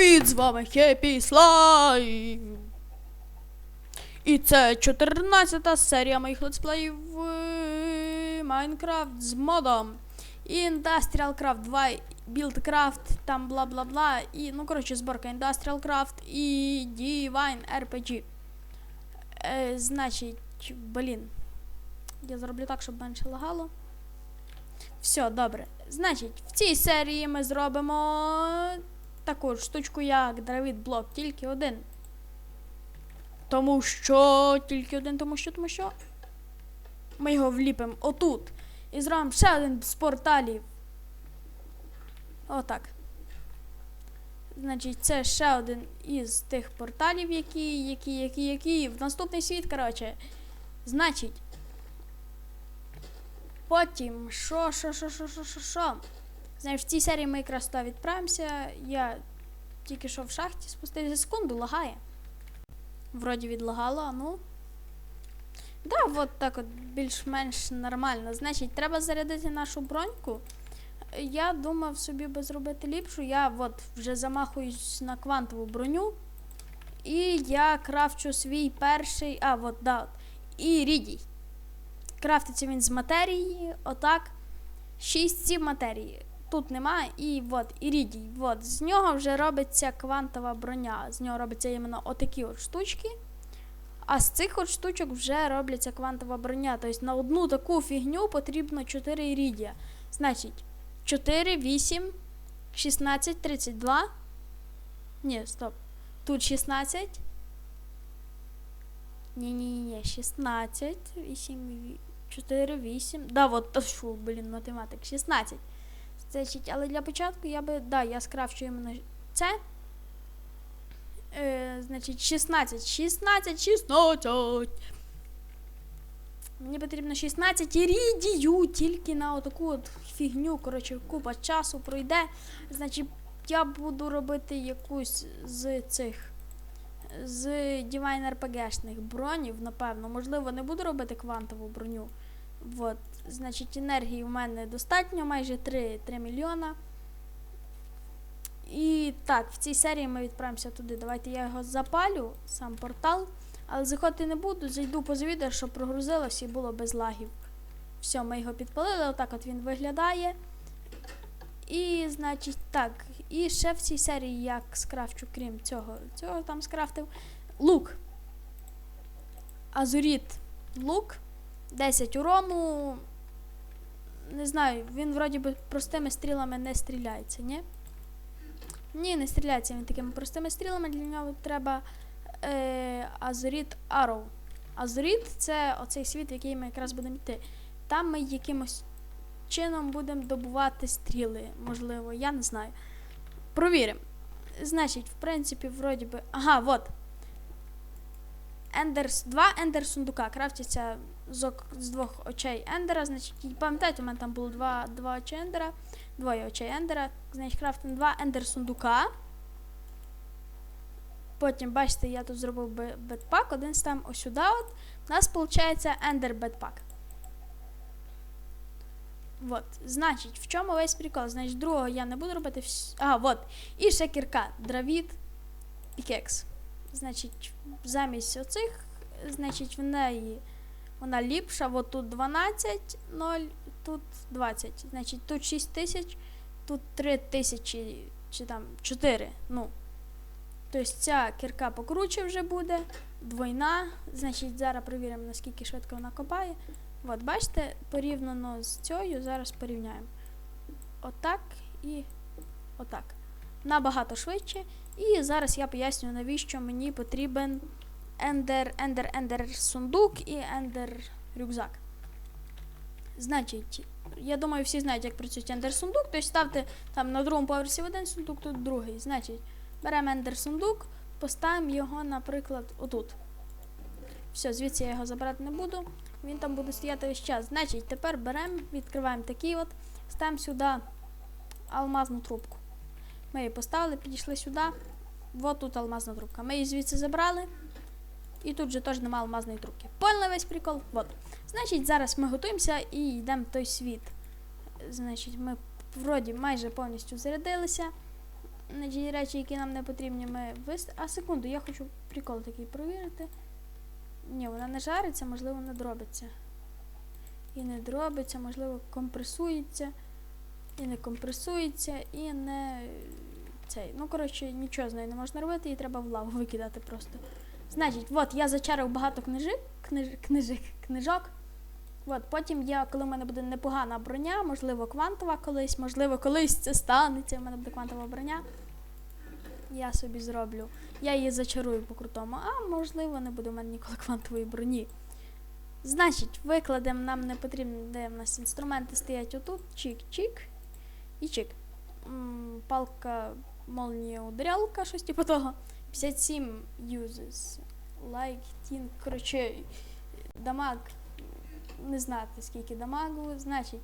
Привіт, з вами Хеппі Слайм. І це 14 серія моїх летсплеїв Майнкрафт з модом. Industrial Craft 2, Buildcraft, там бла бла бла. І, ну, коротше, зборка Industrial Craft і Divine RPG. Е, значить, блін. Я зроблю так, щоб менше лагало. Все, добре. Значить, в цій серії ми зробимо таку штучку, як Дравід блок, тільки один. Тому що. Тільки один, тому що, тому що. Ми його вліпимо отут. І зробимо ще один з порталів. Отак. Значить, це ще один із тих порталів, які, які, які, які. В наступний світ, коротше. Значить. Потім, що, що, що, що, що, що, що? Знаєш, в цій серії ми якраз туди відправимося. Я тільки що в шахті спустився секунду, лагає. Вроді відлагало, а ну. Да, от так от більш-менш нормально. Значить, треба зарядити нашу броньку. Я думав собі би зробити ліпшу. Я от вже замахуюсь на квантову броню. І я крафчу свій перший. А, от, да. от. І рідій. Крафтиться він з матерії, отак. 6 ці матерії. Тут немає, і от, ірідій. От, з нього вже робиться квантова броня. З нього робиться іменно отакі от штучки. А з цих от штучок вже робляться квантова броня. Тобто на одну таку фігню потрібно 4 ірідія. Значить, 4, 8, 16, 32. Ні, стоп. Тут 16. Ні-ні-ні, 16, 8, 4, 8. Да, от, та фу, блін, математик, 16. Значить, але для початку я би. Да, я скрафчу іменно це. Е, значить, 16. 16, 16. Мені потрібно 16 ірідію тільки на отаку от фігню. Коротше, купа часу пройде. Значить, я буду робити якусь з цих. З Divine RPG-шних бронів, напевно. Можливо, не буду робити квантову броню. От, значить, енергії в мене достатньо, майже 3, 3 мільйона. І так, в цій серії ми відправимося туди. Давайте я його запалю, сам портал. Але заходити не буду, зайду по відео, щоб прогрузилось і було без лагів. Все, ми його підпалили, отак от він виглядає. І, значить, так. І ще в цій серії як скрафчу, крім цього, цього там скрафтив. Лук. Азуріт лук. 10 урону. Не знаю, він вроді би простими стрілами не стріляється, ні? Ні, не стріляється він такими простими стрілами, для нього треба е, Азуріт Arrow. Азуріт це оцей світ, в який ми якраз будемо йти. Там ми якимось чином будемо добувати стріли, можливо, я не знаю. Провіримо. Значить, в принципі, вроді би. Ага, от. Ендерс, два ендер сундука крафтяться з, з двох очей ендера. Значить, пам'ятаєте, у мене там було два, два очі ендера, двоє очей ендера. Значить, крафтимо два ендер сундука. Потім, бачите, я тут зробив бетпак, один ставимо ось сюди. От. У нас виходить ендер бетпак. Вот, значить, в чому весь прикол? Значить, другого я не буду робити. вс- А, от. І ще кірка. Дравід пікекс. Значить, замість оцих, значить, в неї вона ліпша. От тут 12, 0, тут 20. Значить, тут 6 тисяч, тут 3 тисячі, чи там 4. Ну. Тобто ця кірка покруче вже буде, двойна. Значить, зараз перевіримо, наскільки швидко вона копає. От, бачите, порівняно з цією, зараз порівняємо. Отак і отак. Набагато швидше. І зараз я поясню, навіщо мені потрібен ендер, ендер, ендер сундук і ендер рюкзак. Значить, я думаю, всі знають, як працює ендер сундук. Тобто ставте там на другому поверсі один сундук, тут другий. Значить, беремо ендер сундук, поставимо його, наприклад, отут. Все, звідси я його забирати не буду. Він там буде стояти весь час. Значить, тепер беремо, відкриваємо такий от, ставимо сюди алмазну трубку. Ми її поставили, підійшли сюди. От тут алмазна трубка. Ми її звідси забрали. І тут же теж немає алмазної трубки. Поняли весь прикол? От. Значить, зараз ми готуємося і йдемо в той світ. Значить, ми вроді майже повністю зарядилися. Значить, речі, які нам не потрібні, ми вис... А секунду, я хочу прикол такий провірити. Ні, вона не жариться, можливо, не дробиться. І не дробиться, можливо, компресується, і не компресується, і не цей. Ну, коротше, нічого з нею не можна робити, її треба в лаву викидати просто. Значить, от я зачарив багато книжок, книж, книжок, книжок. От, потім я, коли в мене буде непогана броня, можливо, квантова колись, можливо, колись це станеться, в мене буде квантова броня. Я собі зроблю. Я її зачарую по крутому, а можливо, не буде в мене ніколи квантової броні. Значить, викладемо нам не потрібно, де в нас інструменти стоять отут. Чик-чик і чик. М, Палка молнія ударялка, щось типу того. 57 uses. Like, teen, коротше, дамаг. Не знати, скільки дамагу. Значить.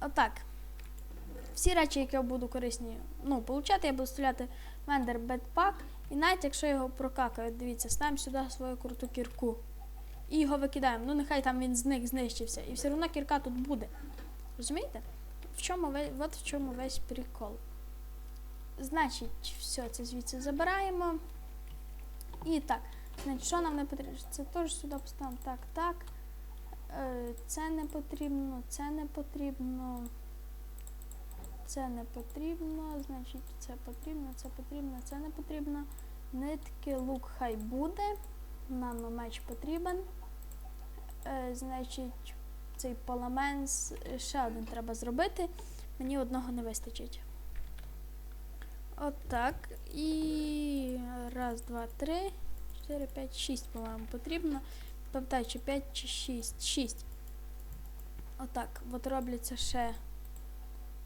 Отак. Всі речі, які я буду корисні, ну, получати, я буду стріляти в Ender Bedpack. І навіть якщо його прокакаю, дивіться, ставимо сюди свою круту кірку. І його викидаємо. Ну, нехай там він зник, знищився. І все одно кірка тут буде. Розумієте? В чому от в чому весь прикол. Значить, все це звідси забираємо. І так, значить, що нам не потрібно? Це теж сюди поставимо. Так, так. Е, Це не потрібно, це не потрібно. Це не потрібно, значить, це потрібно, це потрібно, це не потрібно. Нитки, лук хай буде. Наномеч потрібен. Е, значить, цей паламенс ще один треба зробити. Мені одного не вистачить. Отак. І раз, два, три, чотири, п'ять, шість, по-моєму, потрібно. Пам'ятаю, чи п'ять, чи шість. Шість. Отак. От робляться ще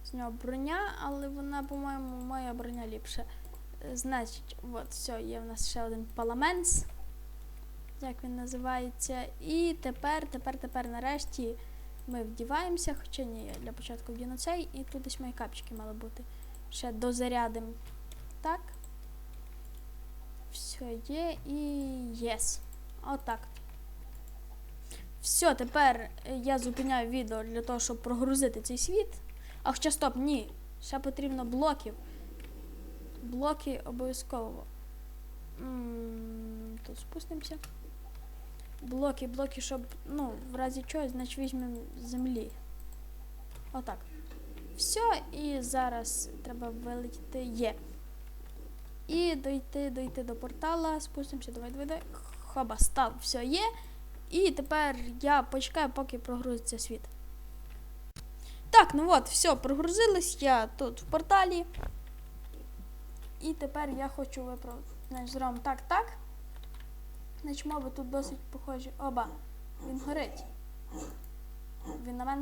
з нього броня, але вона, по-моєму, моя броня ліпша. Е, Значить, от, все, є в нас ще один паламенс. Як він називається. І тепер, тепер, тепер, нарешті ми вдіваємося, хоча ні, я для початку вдіну цей, і тут десь мої капчики мали бути. Ще дозарядимо. Так. Все є і єс. Отак. Все, тепер е, я зупиняю відео для того, щоб прогрузити цей світ. А хоча стоп, ні. Ще потрібно блоків. Блоки обов'язково. Тут спустимося. Блоки, блоки, щоб, ну, в разі чогось, значить візьмемо землі. Отак. Все, і зараз треба вилетіти є. І дойти, дойти до портала, спустимося, давай, давай, давай. Хоба, став, все є. І тепер я почекаю, поки прогрузиться світ. Так, ну от, все, прогрузились, я тут в порталі. І тепер я хочу виправити. Значить, зробимо так, так. Значить, моби тут досить похожі. Оба. Він горить.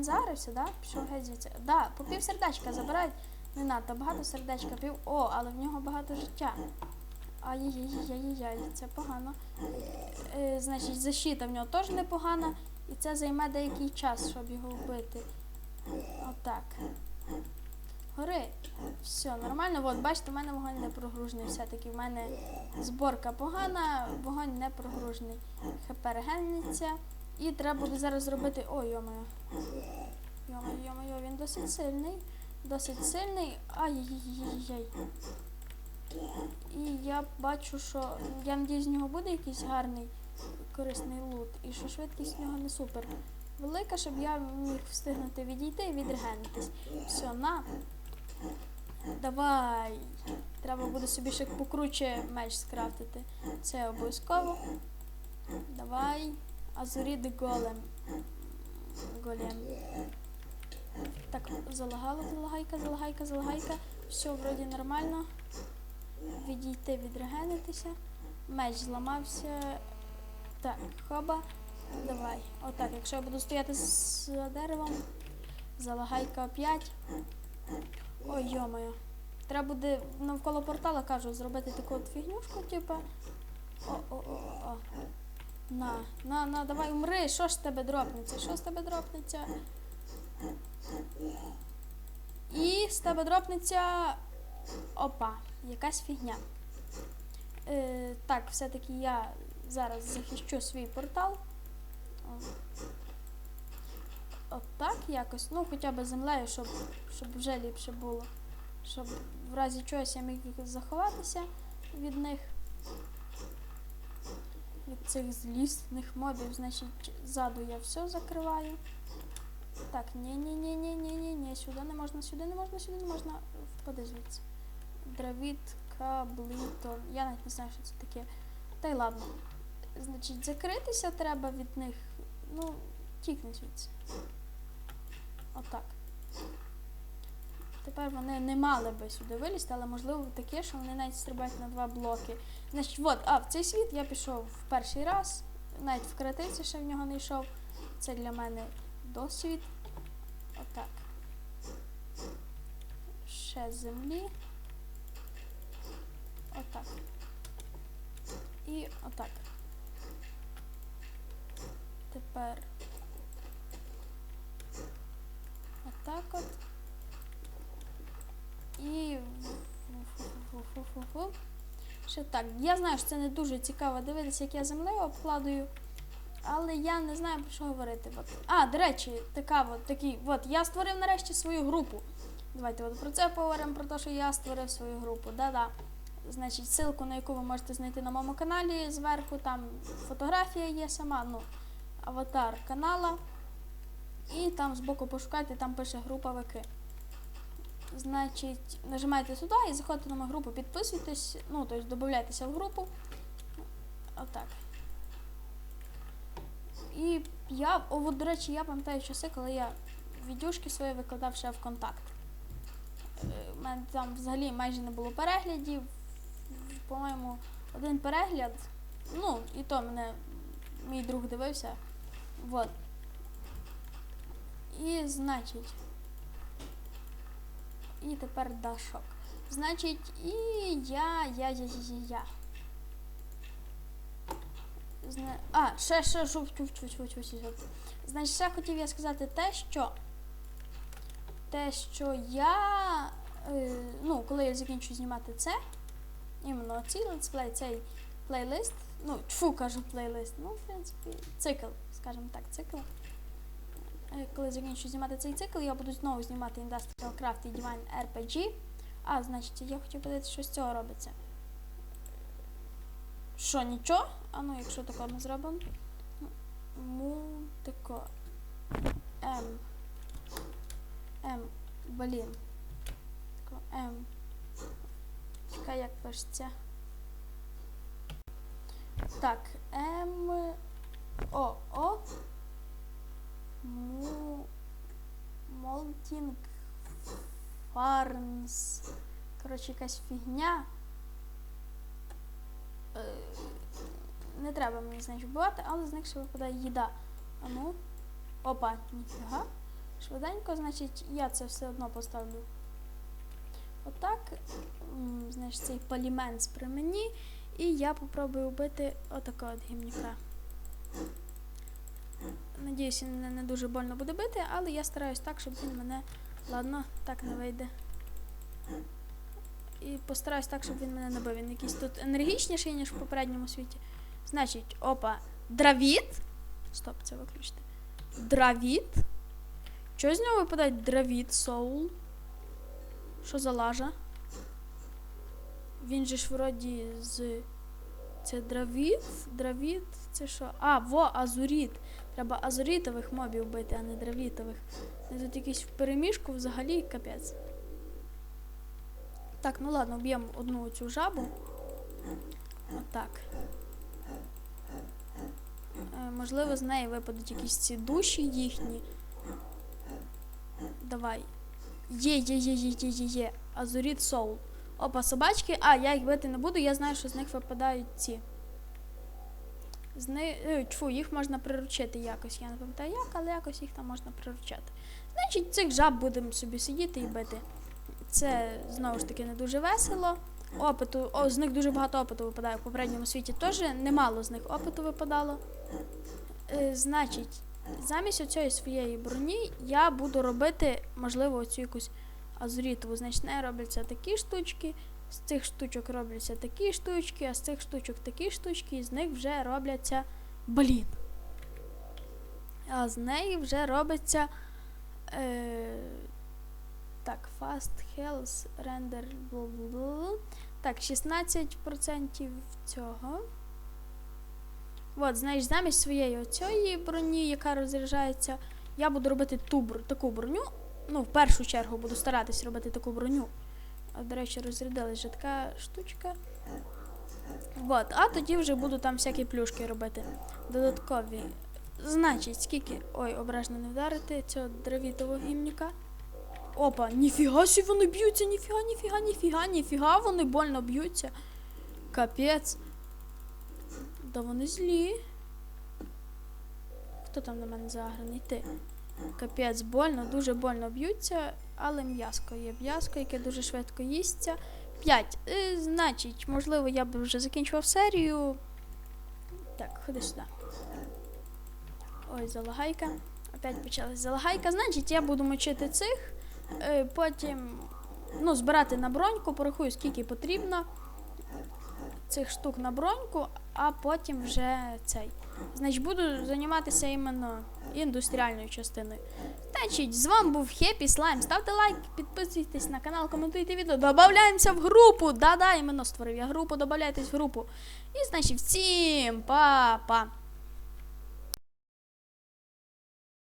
Загарився, да? Пішов геть звідси. Да, по пів сердечка забирають. Не надто багато сердечка, пів. О, але в нього багато життя. Ай-яй-яй-яй-яй, це погано. Е, значить, защита в нього теж непогана. І це займе деякий час, щоб його вбити. Отак. Гори. Все, нормально. От, бачите, в мене вогонь не прогружений. Все-таки в мене зборка погана, вогонь не прогружений. ХП регениться. І треба буде зараз зробити. Ой, йомаю. Йомаю, йомаю, він досить сильний. Досить сильний. Ай-яй-яй-яй. І я бачу, що я надіюсь, з нього буде якийсь гарний корисний лут. І що швидкість в нього не супер велика, щоб я міг встигнути відійти і відрегенитись. Все, на. Давай. Треба буде собі ще покруче меч скрафтити. Це обов'язково. Давай. Азуріди голем. Голем. Так, залагала, залагайка, залагайка, залагайка. Все, вроді нормально. Відійти, відрегенитися. Меч зламався. Так, хоба. Давай. Отак, якщо я буду стояти з деревом. Залагайка опять. Ой, йомаю. Треба буде навколо портала, кажу, зробити таку от фігнюшку, типа. О-о-о-о. На, на, на, давай умри, що ж тебе дропнеться? Що з тебе дропнеться? І з тебе дропнеться. Опа, якась фігня. Е, так, все-таки я зараз захищу свій портал. Отак якось. Ну, хоча б землею, щоб, щоб вже ліпше було. щоб в разі чогось я міг заховатися від них. Від цих злісних мобів, значить, ззаду я все закриваю. Так, ні, ні, ні, ні, ні, ні, ні, сюди не можна, сюди не можна, сюди не можна. Впади звідси. Дравід, кабліто. Я навіть не знаю, що це таке. Та й ладно. Значить, закритися треба від них. Ну, тікни звідси. Отак. Тепер вони не мали би сюди вилізти, але можливо таке, що вони навіть стрибають на два блоки. Значить, от, а в цей світ я пішов в перший раз, навіть в кратиці ще в нього не йшов. Це для мене досвід. Отак. Ще землі. Отак. І отак. Тепер отак от. І. Ще так. Я знаю, що це не дуже цікаво дивитися, як я землею обкладую. Але я не знаю про що говорити. А, до речі, така от, такий, от, я створив нарешті свою групу. Давайте от про це поговоримо, про те, що я створив свою групу. Да-да. Значить, ссылку, на яку ви можете знайти на моєму каналі зверху, там фотографія є сама, ну, аватар канала. І там збоку пошукайте, там пише група ВК. Значить, нажимаєте сюди і заходите на мою групу, підписуйтесь, ну, тобто додайтеся в групу. Отак. І я, о, до речі, я пам'ятаю часи, коли я відюшки свої викладав ще в контакт. У мене там взагалі майже не було переглядів. По-моєму, один перегляд. Ну, і то мене мій друг дивився. Вот. І значить. І тепер дашок. Значить, і я, я, я, я, я, я. А, ще, ще, чув, чув, чув. Значить, ще хотів я сказати те, що те, що я, е, ну, коли я закінчу знімати це, іменно цей летсплей, цей плейлист, ну, тьфу, кажу плейлист, ну, в принципі, цикл, скажімо так, цикл. Е, Коли закінчу знімати цей цикл, я буду знову знімати Industrial Craft і Divine RPG. А, значить, я хотів подивитися, що з цього робиться. Що, нічого? А ну, якщо тако ми зробимо. Му тако. М. М. Блін. Тако М. Чекай, як пишеться. Так, М. О, О. Му. Молтінг. Фармс. Коротше, якась фігня. Е, Не треба мені значить вбивати, але з них ще випадає їда. А ну. Опа, ніфіга. Швиденько, значить, я це все одно поставлю. Отак. М, Значить, цей поліменс при мені. І я попробую вбити отакого от гімніка. Надіюсь, він мене не дуже больно буде бити, але я стараюсь так, щоб він мене. Ладно, так не вийде. І постараюсь так, щоб він мене не бив. Він якийсь тут енергічніший, ніж в попередньому світі. Значить, опа, дравід. Стоп, це виключити. Дравід. Що з нього випадає дравід, соул? Що за лажа? Він же ж вроді з. Це дравід? Дравід? Це що? А, во, азуріт. Треба азурітових мобів бити, а не дравітових. Вони Тут якийсь в переміжку взагалі капець. Так, ну ладно, вб'ємо одну цю жабу. Отак. Е, можливо, з неї випадуть якісь ці душі їхні. Давай. Є, є, є, є, є, є, є. Азуріт Соул. Опа, собачки. А, я їх бити не буду, я знаю, що з них випадають ці. З них. Ой, їх можна приручити якось. Я не пам'ятаю як, але якось їх там можна приручати. Значить, цих жаб будемо собі сидіти і бити. Це знову ж таки не дуже весело. Опиту, о, з них дуже багато опиту випадає. В попередньому світі теж немало з них опиту випадало. Е, значить, замість оцієї своєї броні я буду робити, можливо, оцю якусь Значить, з неї робляться такі штучки, з цих штучок робляться такі штучки, а з цих штучок такі штучки, і з них вже робляться. Блін. А з неї вже робиться. Е, Так, fast health render. бла-бла-бла. Так, 16% цього. От, знаєш, замість своєї оцієї броні, яка розряджається, я буду робити ту таку броню. Ну, в першу чергу буду старатись робити таку броню. А, до речі, розрядилась вже така штучка. От, а тоді вже буду там всякі плюшки робити. Додаткові. Значить, скільки. Ой, обережно не вдарити цього дровітого гімніка. Опа, ніфіга сі вони б'ються, ніфіга, ніфіга, ніфіга, ніфіга, вони больно б'ються. Капець. Да вони злі. Хто там на мене заграний? Ти. Капець, больно, дуже больно б'ються, але м'яско є м'яско, яке дуже швидко їсться. 5. Е, значить, можливо, я б вже закінчував серію. Так, ходи сюди. Ой, залагайка. Опять почалась залагайка. Значить, я буду мочити цих. Е, потім ну, збирати на броньку, порахую, скільки потрібно цих штук на броньку, а потім вже цей. Значить, буду займатися іменно індустріальною частиною. Значить, з вами був Хеппі Слайм. Ставте лайк, підписуйтесь на канал, коментуйте відео, додаємося в групу. Да-да, іменно створив я групу, додайтесь в групу. І значить, всім па-па!